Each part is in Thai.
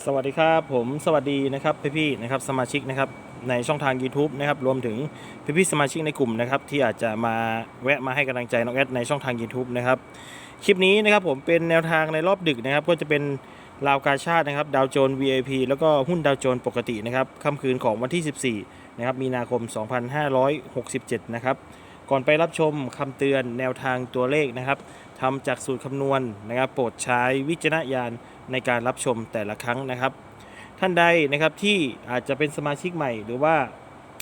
สวัสดีครับผมสวัสดีนะครับพี่ๆนะครับสมาชิกนะครับในช่องทาง YouTube นะครับรวมถึงพี่ๆสมาชิกในกลุ่มนะครับที่อาจจะมาแวะมาให้กำลังใจน้องแอดในช่องทาง YouTube นะครับคลิปนี้นะครับผมเป็นแนวทางในรอบดึกนะครับก็จะเป็นราวกาชาตินะครับดาวโจน VIP แล้วก็หุ้นดาวโจนปกตินะครับค่ำคืนของวันที่ 14นะครับมีนาคม 2567 นะครับ ก่อนไปรับชมคำเตือนแนวทางตัวเลขนะครับทำจากสูตรคำนวณนะครับ โปรดใช้วิจารณญาณในการรับชมแต่ละครั้งนะครับ ท่านใดนะครับที่อาจจะเป็นสมาชิกใหม่ หรือว่า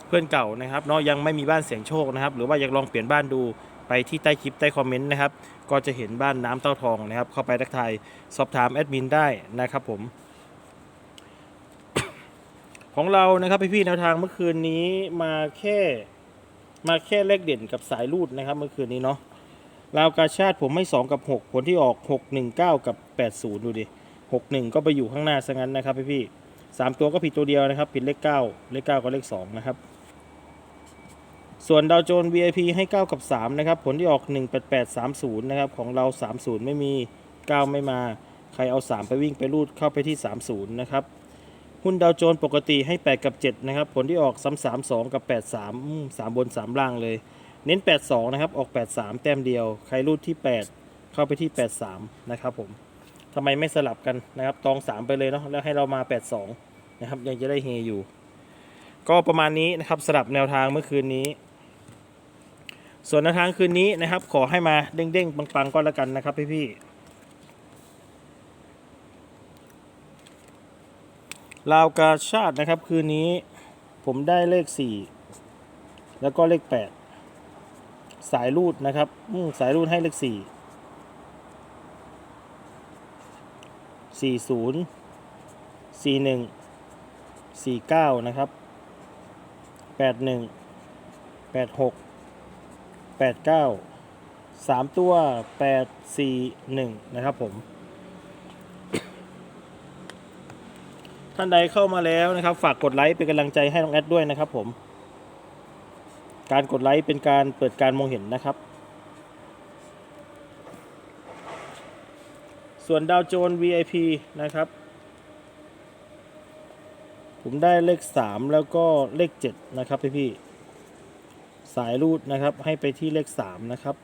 เพื่อนเก่านะครับเนาะยังไม่มีบ้านเสียงโชคนะครับ หรือว่าอยากลองเปลี่ยนบ้านดูไปที่ใต้คลิปใต้คอมเมนต์นะครับ ก็จะเห็นบ้านน้ำเต้าทองนะครับ เข้าไปทักทายสอบถามแอดมินได้นะครับผมของเรานะครับพี่ๆแนวทางเมื่อคืนนี้มาแค่ มาแค่เลขเด่นกับสายรูดนะครับเมื่อคืนนี้เนาะราวกาชาติผมให้ 2 กับ 6 ผลที่ออก 6 1 9 กับ 80 ดูดิหกหนึ่งก็ไปอยู่ข้างหน้าซะงั้นนะครับพี่พี่สามตัวก็ผิดตัวเดียวนะครับ ผิดเลขเก้าเลขเก้ากับเลขสองนะครับ ส่วนดาวโจน VIP ให้ 9 กับ 3 นะครับ ผลที่ออก 18830 นะครับ ของเรา 30 ไม่มี 9 ไม่มา ใครเอา 3 ไปวิ่งไปรูดเข้าไปที่ 30 นะครับ หุ้นดาวโจนปกติให้ 8 กับ 7 นะครับ ผลที่ออก332 กับ 83อืม3บน 3 ล่างเลย เน้น 82 นะครับ ออก 83 แต้มเดียว ใครรูดที่ 8 เข้าไปที่ 83 นะครับผมทำไมไม่สลับกันนะครับ ตอง 3 ไปเลยเนาะ แล้วให้เรามา 82 นะครับ ยังจะได้เฮอยู่ ก็ประมาณนี้นะครับสลับแนวทางเมื่อคืนนี้ ส่วนแนวทางคืนนี้นะครับ ขอให้มาเด้งๆปังๆก็แล้วกันนะครับพี่ๆ ลาวกาชาตินะครับ คืนนี้ผมได้เลข 4 แล้วก็เลข 8 สายรูดนะครับอืมสายรูดให้เลข4สี่ศูนย์สี่หนึ่งสี่เก้านะครับแปดหนึ่งแปดหกแปดเก้าสามตัวแปดสี่หนึ่งนะครับผม ท่านใดเข้ามาแล้วนะครับ ฝากกดไลค์เป็นกำลังใจให้น้องแอดด้วยนะครับ ผม การกดไลค์เป็นการเปิดการมองเห็นนะครับ ส่วนดาวโจน VIP นะครับ ผมได้เลข 3 แล้วก็เลข 7 นะครับพี่พี่ๆสายรูดนะครับให้ไปที่เลข 3 นะครับ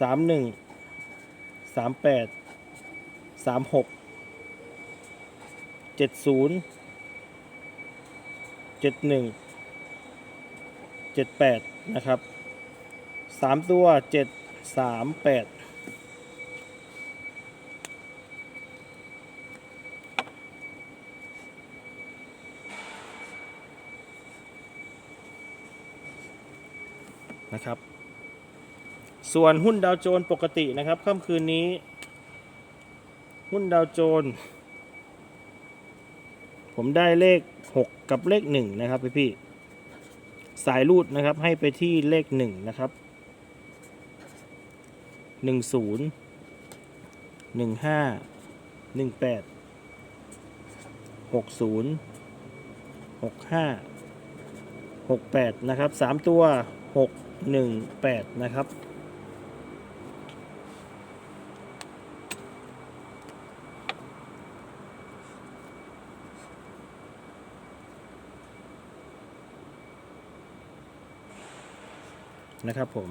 31 38 36 เจ็ดศูนย์เจ็ดหนึ่งเจ็ดแปดนะครับสามตัวเจ็ดสามแปดนะครับ ส่วนหุ้นดาวโจนปกตินะครับค่ำคืนนี้ หุ้นดาวโจน ผมได้เลข 6 กับเลข 1 นะครับพี่พี่สายรูดนะครับให้ไปที่เลข 1 นะครับ 10 15 18 60 65 68 นะครับ 3 ตัว 6 1 8 นะครับ นะครับผม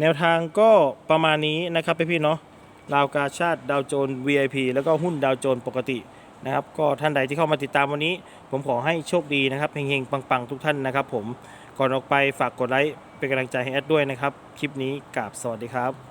แนวทางก็ประมาณนี้นะครับพี่ๆเนาะราวกาชาติดาวโจน VIP แล้วก็หุ้นดาวโจนปกตินะครับ ก็ท่านใดที่เข้ามาติดตามวันนี้ ผมขอให้โชคดีนะครับเฮงๆ ปังๆ ทุกท่านนะครับผมก่อนออกไปฝากกดไลค์เป็นกำลังใจให้แอดด้วยนะครับ คลิปนี้กราบสวัสดีครับ